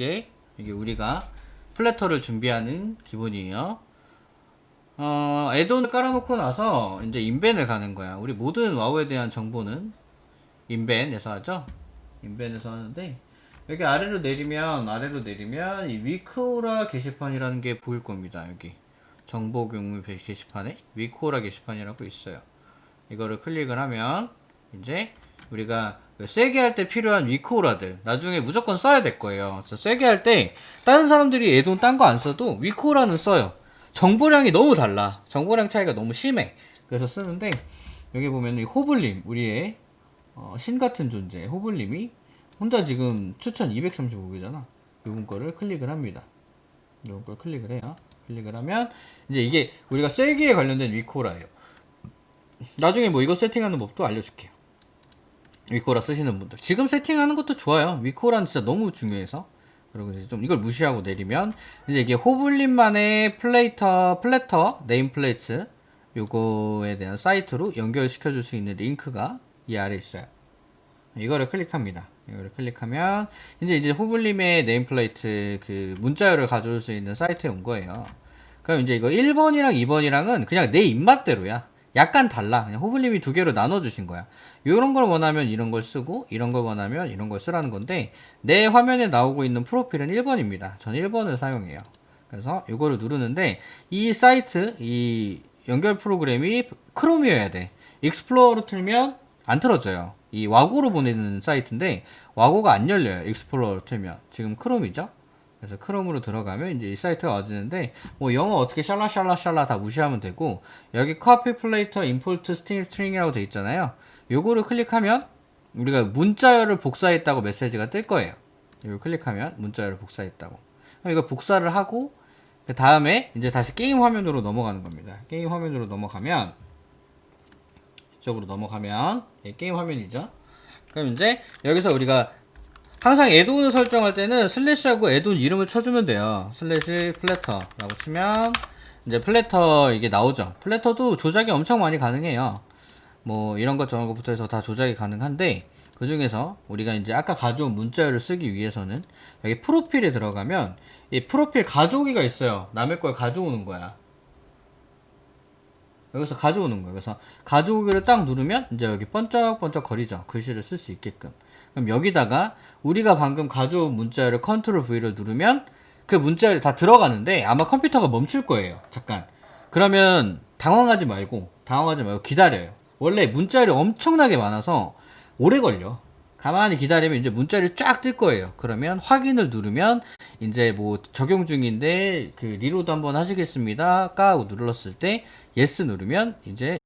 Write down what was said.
이게 이게 우리가 플래터를 준비하는 기본이에요. 어, 애돈을 깔아놓고 나서 이제 인벤을 가는 거야. 우리 모든 와우에 대한 정보는 인벤에서 하죠. 인벤에서 하는데 여기 아래로 내리면 아래로 내리면 이 위크오라 게시판이라는 게 보일 겁니다. 여기 정보 게- 게시판에 위크오라 게시판이라고 있어요. 이거를 클릭을 하면 이제 우리가 그 세게 할 때 필요한 위크오라들 나중에 무조건 써야 될 거예요. 그래서 세게 할 때 다른 사람들이 애돈 딴 거 안 써도 위크오라는 써요. 정보량이 너무 달라. 정보량 차이가 너무 심해. 그래서 쓰는데 여기 보면 이 호블님 우리의 어, 신 같은 존재 호블님이 혼자 지금 추천 235개잖아. 요번 거를 클릭을 합니다. 요번 걸 클릭을 해요. 클릭을 하면 이제 이게 우리가 세기에 관련된 위코라예요. 나중에 뭐 이거 세팅하는 법도 알려줄게요. 위코라 쓰시는 분들 지금 세팅하는 것도 좋아요. 위코라는 진짜 너무 중요해서 그리고 이제 좀 이걸 무시하고 내리면 이제 이게 호블린만의 플레이터 플래터 네임 플레이트 요거에 대한 사이트로 연결시켜 줄 수 있는 링크가 이 아래 있어요. 이거를 클릭합니다. 이거를 클릭하면 이제 이제 호블림의 네임 플레이트 그 문자열을 가져올 수 있는 사이트에 온 거예요. 그럼 이제 이거 1번이랑 2번이랑은 그냥 내 입맛대로야. 약간 달라. 그냥 호블림이 두 개로 나눠 주신 거야. 이런 걸 원하면 이런 걸 쓰고 이런 걸 원하면 이런 걸 쓰라는 건데 내 화면에 나오고 있는 프로필은 1번입니다. 전 1번을 사용해요. 그래서 이거를 누르는데 이 사이트 이 연결 프로그램이 크롬이어야 돼. 익스플로어로 틀면 안 틀어져요. 이 와고로 보내는 사이트인데 와고가 안 열려요. 익스플로어로 틀면 지금 크롬이죠. 그래서 크롬으로 들어가면 이제 이 사이트가 와지는데 뭐 영어 어떻게 샬라샬라샬라 다 무시하면 되고 여기 커피 플레이터 스팅 스트링이라고 돼 있잖아요. 요거를 클릭하면 우리가 문자열을 복사했다고 메시지가 뜰 거예요. 이거 클릭하면 문자열을 복사했다고. 그럼 이거 복사를 하고 그 다음에 이제 다시 게임 화면으로 넘어가는 겁니다. 게임 화면으로 넘어가면 이쪽으로 넘어가면 예, 게임 화면이죠. 그럼 이제 여기서 우리가 항상 애돈을 설정할 때는 슬래시하고 애돈 이름을 쳐주면 돼요. 슬래시 플래터라고 치면 이제 플래터 이게 나오죠. 플래터도 조작이 엄청 많이 가능해요. 뭐 이런 것 저런 것부터 해서 다 조작이 가능한데 그 중에서 우리가 이제 아까 가져온 문자열을 쓰기 위해서는 여기 프로필에 들어가면 이 프로필 가져오기가 있어요. 남의 걸 가져오는 거야. 여기서 가져오는 거예요. 그래서 가져오기를 딱 누르면 이제 여기 번쩍번쩍 거리죠. 글씨를 쓸 수 있게끔. 그럼 여기다가 우리가 방금 가져온 문자를 컨트롤 V를 누르면 그 문자열이 다 들어가는데 아마 컴퓨터가 멈출 거예요. 잠깐. 그러면 당황하지 말고 당황하지 말고 기다려요. 원래 문자열이 엄청나게 많아서 오래 걸려. 가만히 기다리면 이제 문자열이 쫙뜰 거예요. 그러면 확인을 누르면 이제 뭐 적용 중인데 그 리로드 한번 하시겠습니다. 까고 눌렀을 때 예스 누르면 이제